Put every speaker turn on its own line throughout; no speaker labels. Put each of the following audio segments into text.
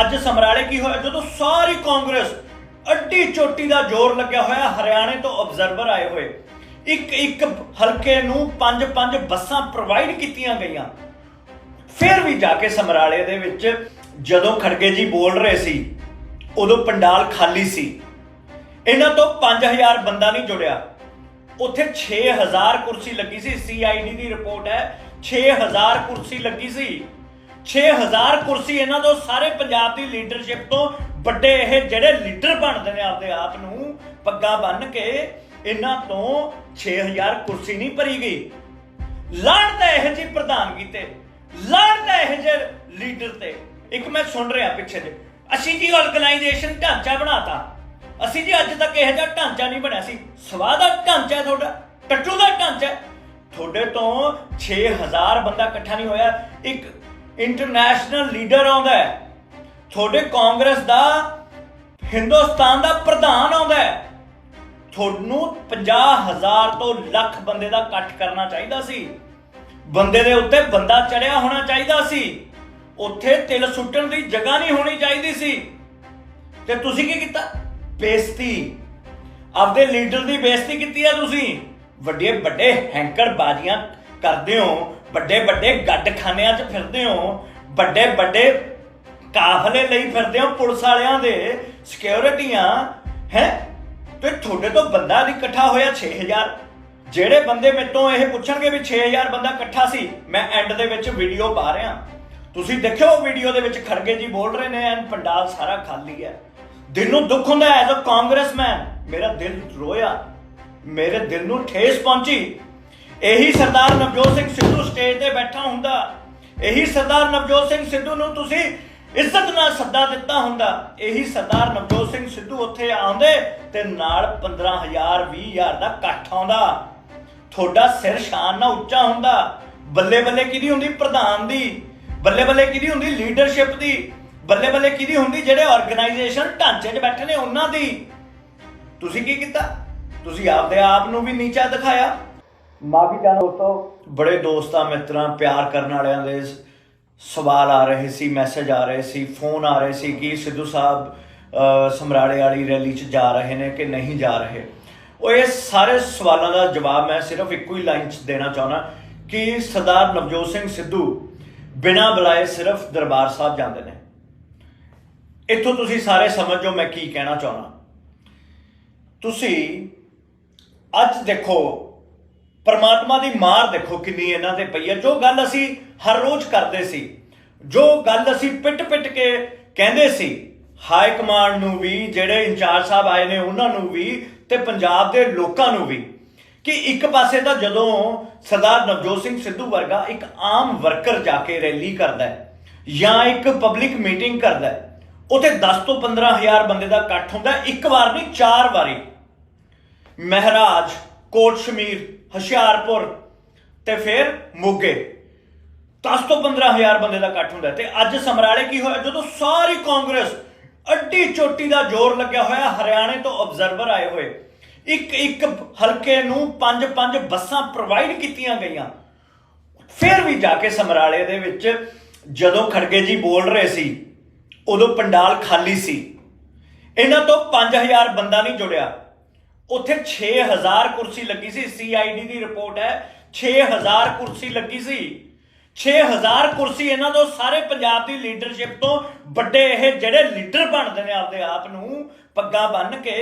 ਅੱਜ ਸਮਰਾਲੇ ਕੀ ਹੋਇਆ? ਜਦੋਂ ਸਾਰੀ ਕਾਂਗਰਸ ਅੱਡੀ ਚੋਟੀ ਦਾ ਜ਼ੋਰ ਲੱਗਿਆ ਹੋਇਆ, ਹਰਿਆਣੇ ਤੋਂ ਆਬਜ਼ਰਵਰ ਆਏ ਹੋਏ, ਇੱਕ ਇੱਕ ਹਲਕੇ ਨੂੰ ਪੰਜ ਪੰਜ ਬੱਸਾਂ ਪ੍ਰੋਵਾਈਡ ਕੀਤੀਆਂ ਗਈਆਂ। ਫਿਰ ਵੀ ਜਾ ਕੇ ਸਮਰਾਲੇ ਦੇ ਵਿੱਚ ਜਦੋਂ ਖੜਗੇ ਜੀ ਬੋਲ ਰਹੇ ਸੀ, ਉਦੋਂ ਪੰਡਾਲ ਖਾਲੀ ਸੀ। ਇਹਨਾਂ ਤੋਂ 5000 ਬੰਦਾ ਨਹੀਂ ਜੁੜਿਆ। ਉੱਥੇ 6000 ਕੁਰਸੀ ਲੱਗੀ ਸੀ ਸੀਆਈਡੀ ਦੀ ਰਿਪੋਰਟ ਹੈ 6000 ਕੁਰਸੀ ਲੱਗੀ ਸੀ। 6000 ਕੁਰਸੀ ਇਹਨਾਂ ਤੋਂ ਸਾਰੇ ਪੰਜਾਬ ਦੀ ਲੀਡਰਸ਼ਿਪ ਤੋਂ ਵੱਡੇ ਇਹ ਜਿਹੜੇ ਲੀਡਰ ਬਣਦੇ ਨੇ ਆਪਦੇ ਆਪ ਨੂੰ, ਪੱਗਾ ਬੰਨ ਕੇ ਇਹਨਾਂ ਤੋਂ 6000 ਕੁਰਸੀ ਨਹੀਂ ਭਰੀ ਗਈ। ਲੜਦਾ ਇਹ ਜੀ ਪ੍ਰਧਾਨਗੀ ਤੇ ਲੜਦਾ ਇਹ ਜੇ ਲੀਡਰ ਤੇ। ਇੱਕ ਮੈਂ ਸੁਣ ਰਿਹਾ ਪਿੱਛੇ ਜੇ। ਅਸੀਂ ਜੀ ਆਰਗੇਨਾਈਜੇਸ਼ਨ ਢਾਂਚਾ ਬਣਾਤਾ। ਅਸੀਂ ਜੀ ਅੱਜ ਤੱਕ ਇਹੋ ਜਿਹਾ ਢਾਂਚਾ ਨਹੀਂ ਬਣਿਆ ਸੀ। ਸਵਾਹ ਦਾ ਢਾਂਚਾ ਤੁਹਾਡਾ, ਟੱਟੂ ਦਾ ਢਾਂਚਾ ਤੁਹਾਡੇ ਤੋਂ 6000 ਬੰਦਾ ਇਕੱਠਾ ਨਹੀਂ ਹੋਇਆ। ਇੱਕ ਇੰਟਰਨੈਸ਼ਨਲ ਲੀਡਰ ਆਉਂਦਾ ਹੈ। ਤੁਹਾਡੇ ਕਾਂਗਰਸ ਦਾ, ਹਿੰਦੁਸਤਾਨ ਦਾ ਪ੍ਰਧਾਨ ਆਉਂਦਾ ਹੈ। ਤੁਹਾਨੂੰ 50000 ਤੋਂ ਲੱਖ ਬੰਦੇ ਦਾ ਇਕੱਠ ਕਰਨਾ ਚਾਹੀਦਾ ਸੀ। ਬੰਦੇ ਦੇ ਉੱਤੇ ਬੰਦਾ ਚੜਿਆ ਹੋਣਾ ਚਾਹੀਦਾ ਸੀ। ਉੱਥੇ ਤਿਲ ਸੁੱਟਣ ਦੀ ਜਗ੍ਹਾ ਨਹੀਂ ਹੋਣੀ ਚਾਹੀਦੀ ਸੀ। ਤੇ ਤੁਸੀਂ ਕੀ ਕੀਤਾ? ਬੇਇੱਜ਼ਤੀ। ਆਪਦੇ ਲੀਡਰ ਦੀ ਬੇਇੱਜ਼ਤੀ ਕੀਤੀ ਹੈ ਤੁਸੀਂ। ਵੱਡੇ ਵੱਡੇ ਹੈਂਕਰ ਬਾਜ਼ੀਆਂ ਕਰਦੇ ਹੋ। ਵੱਡੇ ਵੱਡੇ ਗੱਡਖਾਨਿਆਂ 'ਚ ਫਿਰਦੇ ਹੋ, ਵੱਡੇ ਵੱਡੇ ਕਾਫਲੇ ਲਈ ਫਿਰਦੇ ਹੋ ਪੁਲਿਸ ਵਾਲਿਆਂ ਦੇ ਸਿਕਿਉਰਿਟੀਆਂ, ਹੈ? ਤੇ ਤੁਹਾਡੇ ਤੋਂ ਬੰਦਾ ਨਹੀਂ ਇਕੱਠਾ ਹੋਇਆ 6000 ਜਿਹੜੇ ਬੰਦੇ ਮੇਰੇ ਤੋਂ ਇਹ ਪੁੱਛਣਗੇ ਵੀ 6000 ਬੰਦਾ ਇਕੱਠਾ ਸੀ, ਮੈਂ ਐਂਡ ਦੇ ਵਿੱਚ ਵੀਡੀਓ ਪਾ ਰਿਹਾ। ਤੁਸੀਂ ਦੇਖਿਓ ਵੀਡੀਓ ਦੇ ਵਿੱਚ ਖੜਗੇ ਜੀ ਬੋਲ ਰਹੇ ਨੇ, ਐਨ ਪੰਡਾਲ ਸਾਰਾ ਖਾਲੀ ਹੈ। ਦਿਲ ਨੂੰ ਦੁੱਖ ਹੁੰਦਾ ਐਜ਼ ਅ ਕਾਂਗਰਸਮੈਨ ਮੇਰਾ ਦਿਲ ਰੋਇਆ। ਮੇਰੇ ਦਿਲ ਨੂੰ ਠੇਸ ਪਹੁੰਚੀ। ਇਹੀ ਸਰਦਾਰ ਨਵਜੋਤ ਸਿੰਘ ਸਿੱਧੂ ਸਟੇਜ ਤੇ ਬੈਠਾ ਹੁੰਦਾ। ਇਹੀ ਸਰਦਾਰ ਨਵਜੋਤ ਸਿੰਘ ਸਿੱਧੂ ਨੂੰ ਤੁਸੀਂ ਇੱਜ਼ਤ ਨਾਲ ਸੱਦਾ ਦਿੱਤਾ ਹੁੰਦਾ। ਇਹੀ ਸਰਦਾਰ ਨਵਜੋਤ ਸਿੰਘ ਸਿੱਧੂ ਉੱਥੇ ਆਉਂਦੇ ਤੇ ਨਾਲ 15000 20000 ਦਾ ਇਕੱਠ ਆਉਂਦਾ। ਤੁਹਾਡਾ ਸਿਰ ਸ਼ਾਨ ਨਾਲ ਉੱਚਾ ਹੁੰਦਾ। ਬੱਲੇ ਬੱਲੇ ਕਿਹਦੀ ਹੁੰਦੀ? ਪ੍ਰਧਾਨ ਦੀ। ਬੱਲੇ ਬੱਲੇ ਕਿਹਦੀ ਹੁੰਦੀ? ਲੀਡਰਸ਼ਿਪ ਦੀ। ਬੱਲੇ ਬੱਲੇ ਕਿਹਦੀ ਹੁੰਦੀ? ਜਿਹੜੇ ਆਰਗੇਨਾਈਜੇਸ਼ਨ ਢਾਂਚੇ 'ਚ ਬੈਠੇ ਨੇ, ਉਹਨਾਂ ਦੀ। ਤੁਸੀਂ ਕੀ ਕੀਤਾ? ਤੁਸੀਂ ਆਪਦੇ ਆਪ ਨੂੰ ਵੀ ਨੀਚਾ ਦਿਖਾਇਆ। ਮਾਫੀ ਚਾਹੁੰਦਾ ਦੋਸਤੋ। ਬੜੇ ਦੋਸਤਾਂ ਮਿੱਤਰਾਂ, ਪਿਆਰ ਕਰਨ ਵਾਲਿਆਂ ਦੇ ਸਵਾਲ ਆ ਰਹੇ ਸੀ ਮੈਸੇਜ ਆ ਰਹੇ ਸੀ ਫੋਨ ਆ ਰਹੇ ਸੀ ਕਿ ਸਿੱਧੂ ਸਾਹਿਬ ਸਮਰਾਲੇ ਵਾਲੀ ਰੈਲੀ 'ਚ ਜਾ ਰਹੇ ਨੇ ਕਿ ਨਹੀਂ ਜਾ ਰਹੇ? ਉਹ ਇਹ ਸਾਰੇ ਸਵਾਲਾਂ ਦਾ ਜਵਾਬ ਮੈਂ ਸਿਰਫ ਇੱਕੋ ਹੀ ਲਾਈਨ 'ਚ ਦੇਣਾ ਚਾਹੁੰਦਾ ਕਿ ਸਰਦਾਰ ਨਵਜੋਤ ਸਿੰਘ ਸਿੱਧੂ ਬਿਨਾਂ ਬੁਲਾਏ ਸਿਰਫ ਦਰਬਾਰ ਸਾਹਿਬ ਜਾਂਦੇ ਨੇ। ਇੱਥੋਂ ਤੁਸੀਂ ਸਾਰੇ ਸਮਝੋ ਮੈਂ ਕੀ ਕਹਿਣਾ ਚਾਹੁੰਦਾ। ਤੁਸੀਂ ਅੱਜ ਦੇਖੋ ਪਰਮਾਤਮਾ ਦੀ ਮਾਰ ਦੇਖੋ ਕਿੰਨੀ ਇਹਨਾਂ ਤੇ ਪਈ ਹੈ। ਜੋ ਗੱਲ ਅਸੀਂ ਹਰ ਰੋਜ਼ ਕਰਦੇ ਸੀ, ਜੋ ਗੱਲ ਅਸੀਂ ਪਿੱਟ-ਪਿੱਟ ਕੇ ਕਹਿੰਦੇ ਸੀ, ਹਾਈ ਕਮਾਂਡ ਨੂੰ ਵੀ, ਜਿਹੜੇ ਇੰਚਾਰਜ ਸਾਹਿਬ ਆਏ ਨੇ ਉਹਨਾਂ ਨੂੰ ਵੀ ਤੇ ਪੰਜਾਬ ਦੇ ਲੋਕਾਂ ਨੂੰ ਵੀ, ਕਿ ਇੱਕ ਪਾਸੇ ਤਾਂ ਜਦੋਂ ਸਰਦਾਰ ਨਵਜੋਤ ਸਿੰਘ ਸਿੱਧੂ ਵਰਗਾ ਇੱਕ ਆਮ ਵਰਕਰ ਜਾ ਕੇ ਰੈਲੀ ਕਰਦਾ ਹੈ ਜਾਂ ਇੱਕ ਪਬਲਿਕ ਮੀਟਿੰਗ ਕਰਦਾ ਹੈ, ਉਥੇ 10 ਤੋਂ 15000 ਬੰਦੇ ਦਾ ਇਕੱਠ ਹੁੰਦਾ ਇੱਕ ਵਾਰ ਨਹੀਂ, ਚਾਰ ਵਾਰੀ। ਮਹਿਰਾਜ ਕੋਟ ਸ਼ਮੀਰ ਹੁਸ਼ਿਆਰਪੁਰ ਤੇ ਫਿਰ ਮੋਗੇ। 10 ਤੋਂ 15000 ਬੰਦੇ ਦਾ ਇਕੱਠ ਹੁੰਦਾ ਹੈ ਤੇ ਅੱਜ ਸਮਰਾਲੇ ਕੀ ਹੋਇਆ? ਜਦੋਂ ਸਾਰੀ ਕਾਂਗਰਸ ਅੱਡੀ ਚੋਟੀ ਦਾ ਜ਼ੋਰ ਲੱਗਿਆ ਹੋਇਆ, ਹਰਿਆਣੇ ਤੋਂ ਆਬਜ਼ਰਵਰ ਆਏ ਹੋਏ, ਇੱਕ ਇੱਕ ਹਲਕੇ ਨੂੰ ਪੰਜ ਪੰਜ ਬੱਸਾਂ ਪ੍ਰੋਵਾਈਡ ਕੀਤੀਆਂ ਗਈਆਂ। ਫਿਰ ਵੀ ਜਾ ਕੇ ਸਮਰਾਲੇ ਦੇ ਵਿੱਚ ਜਦੋਂ ਖੜਗੇ ਜੀ ਬੋਲ ਰਹੇ ਸੀ, ਉਦੋਂ ਪੰਡਾਲ ਖਾਲੀ ਸੀ। ਇਹਨਾਂ ਤੋਂ 5000 ਬੰਦਾ ਨਹੀਂ ਜੁੜਿਆ। ਉੱਥੇ 6000 ਕੁਰਸੀ ਲੱਗੀ ਸੀ ਸੀਆਈਡੀ ਦੀ ਰਿਪੋਰਟ ਹੈ 6000 ਕੁਰਸੀ ਲੱਗੀ ਸੀ। 6000 ਕੁਰਸੀ ਇਹਨਾਂ ਤੋਂ ਸਾਰੇ ਪੰਜਾਬ ਦੀ ਲੀਡਰਸ਼ਿਪ ਤੋਂ ਵੱਡੇ ਇਹ ਜਿਹੜੇ ਲੀਡਰ ਬਣਦੇ ਨੇ ਆਪਦੇ ਆਪ ਨੂੰ, ਪੱਗਾ ਬੰਨ ਕੇ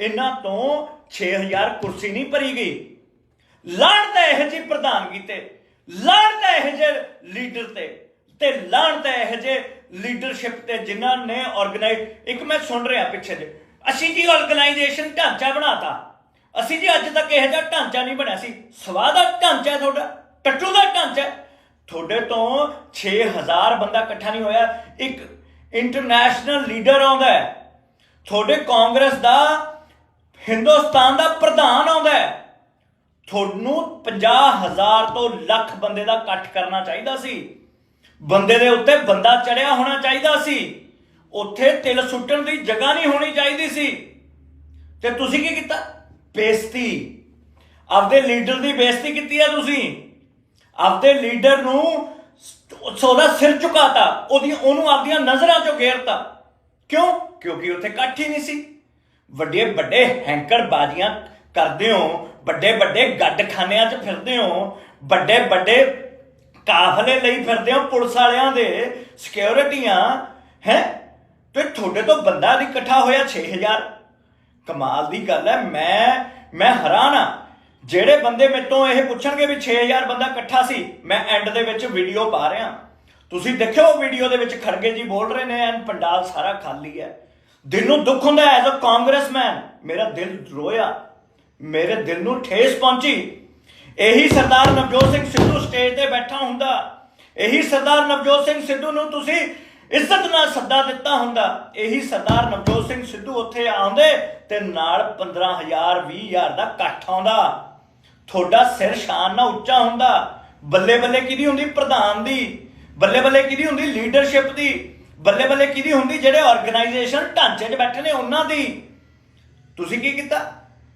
ਇਹਨਾਂ ਤੋਂ 6000 ਕੁਰਸੀ ਨਹੀਂ ਭਰੀ ਗਈ। ਲੜਦਾ ਇਹ ਜੀ ਪ੍ਰਧਾਨਗੀ ਤੇ ਲੜਦਾ ਇਹ ਜੇ ਲੀਡਰ ਤੇ ਤੇ ਲੜਦਾ ਇਹ ਜੇ ਲੀਡਰਸ਼ਿਪ ਤੇ ਜਿਨ੍ਹਾਂ ਨੇ ਆਰਗੇਨਾਈਜ਼ ਇੱਕ ਮੈਂ ਸੁਣ ਰਿਹਾ ਪਿੱਛੇ ਜੇ ਅਸੀਂ ਜੀ ਆਰਗੇਨਾਈਜੇਸ਼ਨ ਢਾਂਚਾ ਬਣਾਤਾ। ਅਸੀਂ ਜੀ ਅੱਜ ਤੱਕ ਇਹੋ ਜਿਹਾ ਢਾਂਚਾ ਨਹੀਂ ਬਣਿਆ ਸੀ। ਸਵਾਹ ਦਾ ਢਾਂਚਾ ਤੁਹਾਡਾ, ਟੱਟੂ ਦਾ ਢਾਂਚਾ ਤੁਹਾਡੇ ਤੋਂ 6000 ਬੰਦਾ ਇਕੱਠਾ ਨਹੀਂ ਹੋਇਆ। ਇੱਕ ਇੰਟਰਨੈਸ਼ਨਲ ਲੀਡਰ ਆਉਂਦਾ ਹੈ। ਤੁਹਾਡੇ ਕਾਂਗਰਸ ਦਾ, ਹਿੰਦੁਸਤਾਨ ਦਾ ਪ੍ਰਧਾਨ ਆਉਂਦਾ ਹੈ। ਤੁਹਾਨੂੰ 50000 ਤੋਂ ਲੱਖ ਬੰਦੇ ਦਾ ਇਕੱਠ ਕਰਨਾ ਚਾਹੀਦਾ ਸੀ। ਬੰਦੇ ਦੇ ਉੱਤੇ ਬੰਦਾ ਚੜਿਆ ਹੋਣਾ ਚਾਹੀਦਾ ਸੀ। ਉੱਥੇ ਤਿਲ ਸੁੱਟਣ ਦੀ ਜਗ੍ਹਾ ਨਹੀਂ ਹੋਣੀ ਚਾਹੀਦੀ ਸੀ। ਤੇ ਤੁਸੀਂ ਕੀ ਕੀਤਾ? ਬੇਇੱਜ਼ਤੀ। ਆਪਦੇ ਲੀਡਰ ਦੀ ਬੇਇੱਜ਼ਤੀ ਕੀਤੀ ਹੈ ਤੁਸੀਂ। ਆਪਦੇ ਲੀਡਰ ਨੂੰ ਉਹਦਾ ਸਿਰ ਝੁਕਾਤਾ। ਉਹਦੀ, ਉਹਨੂੰ ਆਪਦੀਆਂ ਨਜ਼ਰਾਂ 'ਚੋਂ ਘੇਰਤਾ। ਕਿਉਂ? ਕਿਉਂਕਿ ਉੱਥੇ ਇਕੱਠ ਹੀ ਨਹੀਂ ਸੀ। ਵੱਡੇ ਵੱਡੇ ਹੈਂਕੜ ਬਾਜ਼ੀਆਂ ਕਰਦੇ ਹੋ, ਵੱਡੇ ਵੱਡੇ ਗੱਡਖਾਨਿਆਂ 'ਚ ਫਿਰਦੇ ਹੋ, ਵੱਡੇ ਵੱਡੇ ਕਾਫਲੇ ਲਈ ਫਿਰਦੇ ਹੋ ਪੁਲਿਸ ਵਾਲਿਆਂ ਦੇ ਸਿਕਿਉਰਿਟੀਆਂ ਹੈ? ਤੇ ਤੁਹਾਡੇ ਤੋਂ ਬੰਦਾ ਨਹੀਂ ਇਕੱਠਾ ਹੋਇਆ 6000 ਕਮਾਲ ਦੀ ਗੱਲ ਹੈ, ਮੈਂ ਮੈਂ ਹੈਰਾਨ ਆ ਜਿਹੜੇ ਬੰਦੇ ਮੇਰੇ ਤੋਂ ਇਹ ਪੁੱਛਣਗੇ ਵੀ 6000 ਬੰਦਾ ਇਕੱਠਾ ਸੀ, ਮੈਂ ਐਂਡ ਦੇ ਵਿੱਚ ਵੀਡੀਓ ਪਾ ਰਿਹਾ। ਤੁਸੀਂ ਦੇਖਿਓ ਵੀਡੀਓ ਦੇ ਵਿੱਚ ਖੜਗੇ ਜੀ ਬੋਲ ਰਹੇ ਨੇ, ਐਨ ਪੰਡਾਲ ਸਾਰਾ ਖਾਲੀ ਹੈ। ਦਿਲ ਨੂੰ ਦੁੱਖ ਹੁੰਦਾ ਐਜ਼ ਅ ਕਾਂਗਰਸਮੈਨ ਮੇਰਾ ਦਿਲ ਰੋਇਆ। ਮੇਰੇ ਦਿਲ ਨੂੰ ਠੇਸ ਪਹੁੰਚੀ। ਇਹੀ ਸਰਦਾਰ ਨਵਜੋਤ ਸਿੰਘ ਸਿੱਧੂ ਸਟੇਜ ਤੇ ਬੈਠਾ ਹੁੰਦਾ। ਇਹੀ ਸਰਦਾਰ ਨਵਜੋਤ ਸਿੰਘ ਸਿੱਧੂ ਨੂੰ ਤੁਸੀਂ ਇੱਜ਼ਤ ਨਾਲ ਸੱਦਾ ਦਿੱਤਾ ਹੁੰਦਾ। ਇਹੀ ਸਰਦਾਰ ਨਵਜੋਤ ਸਿੰਘ ਸਿੱਧੂ ਉੱਥੇ ਆਉਂਦੇ ਤੇ ਨਾਲ 15000 20000 ਦਾ ਇਕੱਠ ਆਉਂਦਾ। ਤੁਹਾਡਾ ਸਿਰ ਸ਼ਾਨ ਨਾਲ ਉੱਚਾ ਹੁੰਦਾ। ਬੱਲੇ ਬੱਲੇ ਕਿਹਦੀ ਹੁੰਦੀ? ਪ੍ਰਧਾਨ ਦੀ। ਬੱਲੇ ਬੱਲੇ ਕਿਹਦੀ ਹੁੰਦੀ? ਲੀਡਰਸ਼ਿਪ ਦੀ। ਬੱਲੇ ਬੱਲੇ ਕਿਹਦੀ ਹੁੰਦੀ? ਜਿਹੜੇ ਆਰਗੇਨਾਈਜੇਸ਼ਨ ਢਾਂਚੇ 'ਚ ਬੈਠੇ ਨੇ ਉਹਨਾਂ ਦੀ। ਤੁਸੀਂ ਕੀ ਕੀਤਾ?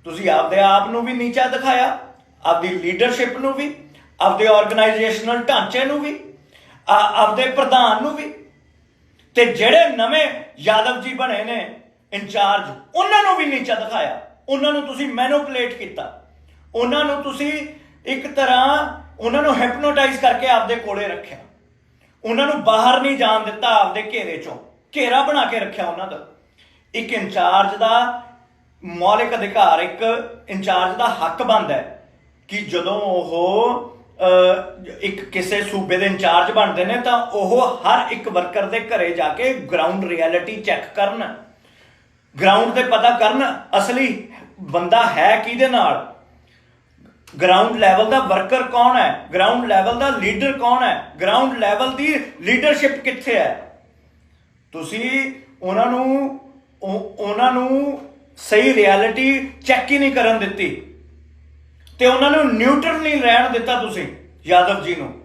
ਤੁਸੀਂ ਆਪਦੇ ਆਪ ਨੂੰ ਵੀ ਨੀਚਾ ਦਿਖਾਇਆ, ਆਪਦੀ ਲੀਡਰਸ਼ਿਪ ਨੂੰ ਵੀ, ਆਪਦੇ ਆਰਗੇਨਾਈਜੇਸ਼ਨਲ ਢਾਂਚੇ ਨੂੰ ਵੀ ਆਪਦੇ ਪ੍ਰਧਾਨ ਨੂੰ ਵੀ। ਤੇ ਜਿਹੜੇ ਨਵੇਂ ਯਾਦਵ ਜੀ ਬਣੇ ਨੇ, ਇੰਚਾਰਜ, ਉਹਨਾਂ ਨੂੰ ਵੀ ਨੀਚਾ ਦਿਖਾਇਆ। ਉਹਨਾਂ ਨੂੰ ਤੁਸੀਂ ਮੈਨੂਪਲੇਟ ਕੀਤਾ। ਉਹਨਾਂ ਨੂੰ ਤੁਸੀਂ ਇੱਕ ਤਰ੍ਹਾਂ ਉਹਨਾਂ ਨੂੰ ਹਿਪਨੋਟਾਈਜ਼ ਕਰਕੇ ਆਪਦੇ ਕੋਲੇ ਰੱਖਿਆ। ਉਹਨਾਂ ਨੂੰ ਬਾਹਰ ਨਹੀਂ ਜਾਣ ਦਿੱਤਾ ਆਪਦੇ ਘੇਰੇ ਚੋਂ। ਘੇਰਾ ਬਣਾ ਕੇ ਰੱਖਿਆ ਉਹਨਾਂ ਦਾ। ਇੱਕ ਇੰਚਾਰਜ ਦਾ ਮੌਲਿਕ ਅਧਿਕਾਰ, ਇੱਕ ਇੰਚਾਰਜ ਦਾ ਹੱਕ ਬਣਦਾ ਹੈ ਕਿ ਜਦੋਂ ਉਹ ਇੱਕ ਕਿਸੇ ਸੂਬੇ ਦੇ ਇੰਚਾਰਜ ਬਣਦੇ ਨੇ, ਤਾਂ ਉਹ ਹਰ ਇੱਕ ਵਰਕਰ ਦੇ ਘਰੇ ਜਾ ਕੇ ਗਰਾਊਂਡ ਰਿਐਲਿਟੀ ਚੈੱਕ ਕਰਨ। ਗਰਾਊਂਡ ਤੇ ਪਤਾ ਕਰਨ, ਅਸਲੀ ਬੰਦਾ ਹੈ ਕਿਹਦੇ ਨਾਲ? ਗਰਾਊਂਡ ਲੈਵਲ ਦਾ ਵਰਕਰ ਕੌਣ ਹੈ? ਗਰਾਊਂਡ ਲੈਵਲ ਦਾ ਲੀਡਰ ਕੌਣ ਹੈ? ਗਰਾਊਂਡ ਲੈਵਲ ਦੀ ਲੀਡਰਸ਼ਿਪ ਕਿੱਥੇ ਹੈ? ਤੁਸੀਂ ਉਹਨਾਂ ਨੂੰ ਉਹਨਾਂ ਨੂੰ ਸਹੀ ਰਿਐਲਿਟੀ ਚੈੱਕ ਹੀ ਨਹੀਂ ਕਰਨ ਦਿੱਤੀ। ਤੇ ਉਹਨਾਂ ਨੂੰ ਨਿਊਟਰਲ ਨਹੀਂ ਰਹਿਣ ਦਿੱਤਾ ਤੁਸੀਂ, ਯਾਦਵ ਜੀ ਨੂੰ।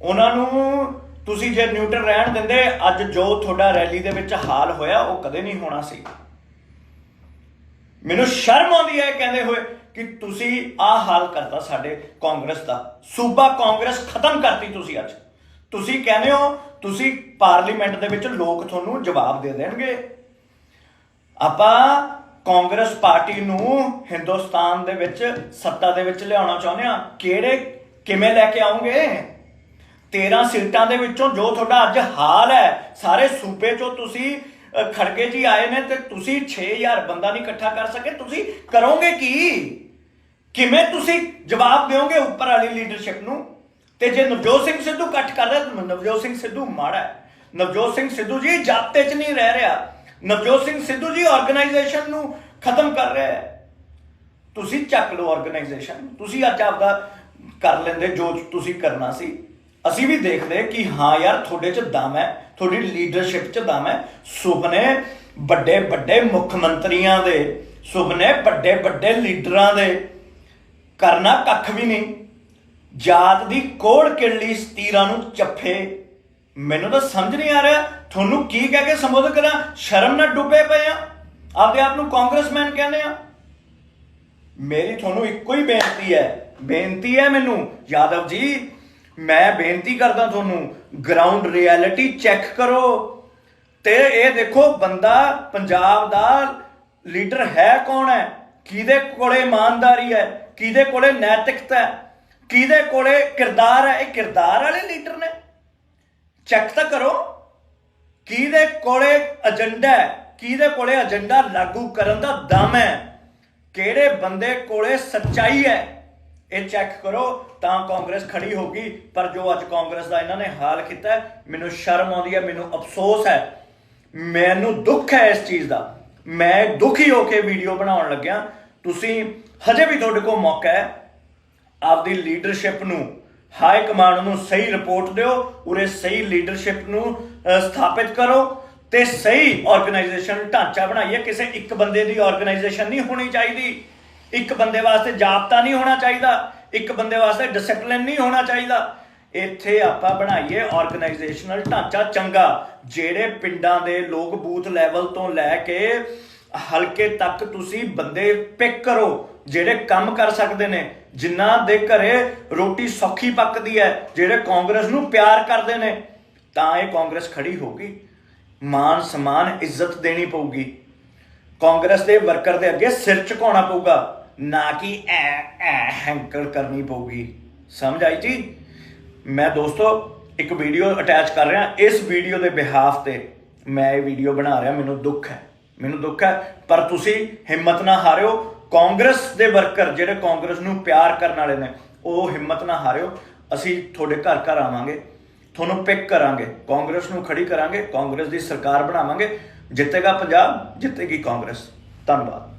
ਉਹਨਾਂ ਨੂੰ ਤੁਸੀਂ ਜੇ ਨਿਊਟਰਲ ਰਹਿਣ ਦਿੰਦੇ, ਅੱਜ ਜੋ ਤੁਹਾਡਾ ਰੈਲੀ ਦੇ ਵਿੱਚ ਹਾਲ ਹੋਇਆ, ਉਹ ਕਦੇ ਨਹੀਂ ਹੋਣਾ ਸੀ। ਮੈਨੂੰ ਸ਼ਰਮ ਆਉਂਦੀ ਹੈ ਕਹਿੰਦੇ ਹੋਏ ਕਿ ਤੁਸੀਂ ਆਹ ਹਾਲ ਕਰਤਾ ਸਾਡੇ ਕਾਂਗਰਸ ਦਾ। ਸੂਬਾ ਕਾਂਗਰਸ ਖਤਮ ਕਰਤੀ ਤੁਸੀਂ ਅੱਜ। ਤੁਸੀਂ ਕਹਿੰਦੇ ਹੋ, ਤੁਸੀਂ ਪਾਰਲੀਮੈਂਟ ਦੇ ਵਿੱਚ ਲੋਕ ਤੁਹਾਨੂੰ ਜਵਾਬ ਦੇ ਦੇਣਗੇ। ਆਪਾਂ ਕਾਂਗਰਸ ਪਾਰਟੀ ਨੂੰ ਹਿੰਦੁਸਤਾਨ ਦੇ ਵਿੱਚ ਸੱਤਾ ਦੇ ਵਿੱਚ ਲਿਆਉਣਾ ਚਾਹੁੰਦੇ ਆ ਕਿਹੜੇ, ਕਿਵੇਂ ਲੈ ਕੇ ਆਉਂਗੇ? 13 ਸੀਟਾਂ ਦੇ ਵਿੱਚੋਂ ਜੋ ਤੁਹਾਡਾ ਅੱਜ ਹਾਲ ਹੈ, ਸਾਰੇ ਸੂਬੇ ਚੋਂ ਤੁਸੀਂ ਖੜਗੇ ਜੀ ਆਏ ਨੇ ਤੇ ਤੁਸੀਂ 6000 ਬੰਦਾ ਨਹੀਂ ਇਕੱਠਾ ਕਰ ਸਕੇ। ਤੁਸੀਂ ਕਰੋਗੇ ਕੀ? ਕਿਵੇਂ ਤੁਸੀਂ ਜਵਾਬ ਦਿਓਗੇ ਉੱਪਰ ਵਾਲੀ ਲੀਡਰਸ਼ਿਪ ਨੂੰ? ਤੇ ਜੇ ਨਵਜੋਤ ਸਿੰਘ ਸਿੱਧੂ ਇਕੱਠ ਕਰ ਰਿਹਾ, ਤਾਂ ਨਵਜੋਤ ਸਿੰਘ ਸਿੱਧੂ ਮਾੜਾ ਨਵਜੋਤ ਸਿੰਘ ਸਿੱਧੂ ਜੀ ਜਾਬਤੇ 'ਚ ਨਹੀਂ ਰਹਿ ਰਿਹਾ। ਨਵਜੋਤ ਸਿੰਘ ਸਿੱਧੂ ਜੀ ਆਰਗੇਨਾਈਜੇਸ਼ਨ ਨੂੰ ਖਤਮ ਕਰ ਰਿਹਾ ਹੈ। ਤੁਸੀਂ ਚੱਕ ਲਓ ਆਰਗੇਨਾਈਜੇਸ਼ਨ ਤੁਸੀਂ ਅੱਜ ਆਪਦਾ ਕਰ ਲੈਂਦੇ, ਜੋ ਤੁਸੀਂ ਕਰਨਾ ਸੀ। ਅਸੀਂ ਵੀ ਦੇਖਦੇ ਕਿ ਹਾਂ ਯਾਰ, ਤੁਹਾਡੇ 'ਚ ਦਮ ਹੈ, ਤੁਹਾਡੀ ਲੀਡਰਸ਼ਿਪ 'ਚ ਦਮ ਹੈ। ਸੁਪਨੇ ਵੱਡੇ ਵੱਡੇ ਮੁੱਖ ਮੰਤਰੀਆਂ ਦੇ, ਸੁਪਨੇ ਵੱਡੇ ਵੱਡੇ ਲੀਡਰਾਂ ਦੇ ਕਰਨਾ ਕੱਖ ਵੀ ਨਹੀਂ। ਜਾਤ ਦੀ ਕੋੜ ਕਿਰਲੀ ਸਤੀਰਾਂ ਨੂੰ ਚੱਫੇ ਮੈਨੂੰ ਤਾਂ ਸਮਝ ਨਹੀਂ ਆ ਰਿਹਾ, ਤੁਹਾਨੂੰ ਕੀ ਕਹਿ ਕੇ ਸੰਬੋਧਨ ਕਰਾਂ? ਸ਼ਰਮ ਨਾਲ ਡੁੱਬੇ ਪਏ ਆ। ਆਪਦੇ ਆਪ ਨੂੰ ਕਾਂਗਰਸਮੈਨ ਕਹਿੰਦੇ ਆ। ਮੇਰੀ ਤੁਹਾਨੂੰ ਇੱਕੋ ਹੀ ਬੇਨਤੀ ਹੈ। ਬੇਨਤੀ ਹੈ ਮੈਨੂੰ, ਯਾਦਵ ਜੀ, ਮੈਂ ਬੇਨਤੀ ਕਰਦਾ ਤੁਹਾਨੂੰ ਗਰਾਊਂਡ ਰਿਐਲਿਟੀ ਚੈੱਕ ਕਰੋ। ਤੇ ਇਹ ਦੇਖੋ, ਬੰਦਾ ਪੰਜਾਬ ਦਾ ਲੀਡਰ ਹੈ ਕੌਣ ਹੈ? ਕਿਹਦੇ ਕੋਲੇ ਇਮਾਨਦਾਰੀ ਹੈ? ਕਿਹਦੇ ਕੋਲੇ ਨੈਤਿਕਤਾ ਹੈ? ਕਿਹਦੇ ਕੋਲੇ ਕਿਰਦਾਰ ਹੈ? ਇਹ ਕਿਰਦਾਰ ਵਾਲੇ ਲੀਡਰ ਨੇ। ਚੈੱਕ ਤਾਂ ਕਰੋ ਕਿਹਦੇ ਕੋਲੇ ਏਜੰਡਾ ਹੈ, ਕਿਹਦੇ ਕੋਲੇ ਏਜੰਡਾ ਲਾਗੂ ਕਰਨ ਦਾ ਦਮ ਹੈ, ਕਿਹੜੇ ਬੰਦੇ ਕੋਲੇ ਸੱਚਾਈ ਹੈ, ਇਹ ਚੈੱਕ ਕਰੋ, ਤਾਂ ਕਾਂਗਰਸ ਖੜੀ ਹੋਗੀ ਪਰ ਜੋ ਅੱਜ ਕਾਂਗਰਸ ਦਾ ਇਹਨਾਂ ਨੇ ਹਾਲ ਕੀਤਾ ਮੈਨੂੰ ਸ਼ਰਮ ਆਉਂਦੀ ਹੈ, ਮੈਨੂੰ ਅਫਸੋਸ ਹੈ, ਮੈਨੂੰ ਦੁੱਖ ਹੈ ਇਸ ਚੀਜ਼ ਦਾ, ਮੈਂ ਦੁਖੀ ਹੋ ਕੇ ਵੀਡੀਓ ਬਣਾਉਣ ਲੱਗਿਆ, ਤੁਸੀਂ ਹਜੇ ਵੀ ਤੁਹਾਡੇ ਕੋਲ ਮੌਕਾ ਹੈ, ਆਪਦੀ ਲੀਡਰਸ਼ਿਪ ਨੂੰ ਹਾਈ ਕਮਾਂਡ ਨੂੰ ਸਹੀ ਰਿਪੋਰਟ ਦਿਓ, ਉਰੇ ਸਹੀ ਲੀਡਰਸ਼ਿਪ ਨੂੰ ਸਥਾਪਿਤ ਕਰੋ ਤੇ ਸਹੀ ਆਰਗੇਨਾਈਜੇਸ਼ਨ ਢਾਂਚਾ ਬਣਾਈਏ। ਕਿਸੇ ਇੱਕ ਬੰਦੇ ਦੀ ਆਰਗੇਨਾਈਜੇਸ਼ਨ ਨਹੀਂ ਹੋਣੀ ਚਾਹੀਦੀ। ਇੱਕ ਬੰਦੇ ਵਾਸਤੇ ਜਾਬਤਾ ਨਹੀਂ ਹੋਣਾ ਚਾਹੀਦਾ। ਇੱਕ ਬੰਦੇ ਵਾਸਤੇ ਡਿਸਪਲਿਨ ਨਹੀਂ ਹੋਣਾ ਚਾਹੀਦਾ। ਇੱਥੇ ਆਪਾਂ ਬਣਾਈਏ ਆਰਗੇਨਾਈਜੇਸ਼ਨਲ ਢਾਂਚਾ ਚੰਗਾ, ਜਿਹੜੇ ਪਿੰਡਾਂ ਦੇ ਲੋਕ ਬੂਥ ਲੈਵਲ ਤੋਂ ਲੈ ਕੇ ਹਲਕੇ ਤੱਕ ਤੁਸੀਂ ਬੰਦੇ ਪਿਕ ਕਰੋ। ਜਿਹੜੇ ਕੰਮ ਕਰ ਸਕਦੇ ਨੇ, ਜਿਨ੍ਹਾਂ ਦੇ ਘਰੇ ਰੋਟੀ ਸੌਖੀ ਪੱਕਦੀ ਹੈ, ਜਿਹੜੇ ਕਾਂਗਰਸ ਨੂੰ ਪਿਆਰ ਕਰਦੇ ਨੇ, ਤਾਂ ਇਹ ਕਾਂਗਰਸ ਖੜੀ ਹੋਗੀ ਮਾਨ ਸਮਾਨ ਇੱਜ਼ਤ ਦੇਣੀ ਪਊਗੀ। ਕਾਂਗਰਸ ਦੇ ਵਰਕਰ ਦੇ ਅੱਗੇ ਸਿਰ ਝੁਕਾਉਣਾ ਪਊਗਾ, ਨਾ ਕਿ ਐ ਐ ਹੈਂਕਰ ਕਰਨੀ ਪਊਗੀ। ਸਮਝ ਆਈ ਜੀ? ਮੈਂ ਦੋਸਤੋ, ਇੱਕ ਵੀਡੀਓ ਅਟੈਚ ਕਰ ਰਿਹਾ, ਇਸ ਵੀਡੀਓ ਦੇ ਬਿਹਾਫ ਤੇ। ਮੈਂ ਇਹ ਵੀਡੀਓ ਬਣਾ ਰਿਹਾ, ਮੈਨੂੰ ਦੁੱਖ ਹੈ। ਮੈਨੂੰ ਦੁੱਖ ਹੈ, ਪਰ ਤੁਸੀਂ ਹਿੰਮਤ ਨਾ ਹਾਰਿਓ ਕਾਂਗਰਸ ਦੇ ਵਰਕਰ ਜਿਹੜੇ ਕਾਂਗਰਸ ਨੂੰ ਪਿਆਰ ਕਰਨ ਵਾਲੇ ਨੇ, ਉਹ ਹਿੰਮਤ ਨਾ ਹਾਰਿਓ। ਅਸੀਂ ਤੁਹਾਡੇ ਘਰ ਘਰ ਆਵਾਂਗੇ, ਤੁਹਾਨੂੰ ਪਿਕ ਕਰਾਂਗੇ, ਕਾਂਗਰਸ ਨੂੰ ਖੜੀ ਕਰਾਂਗੇ, ਕਾਂਗਰਸ ਦੀ ਸਰਕਾਰ ਬਣਾਵਾਂਗੇ। ਜਿੱਤੇਗਾ ਪੰਜਾਬ, ਜਿੱਤੇਗੀ ਕਾਂਗਰਸ। ਧੰਨਵਾਦ।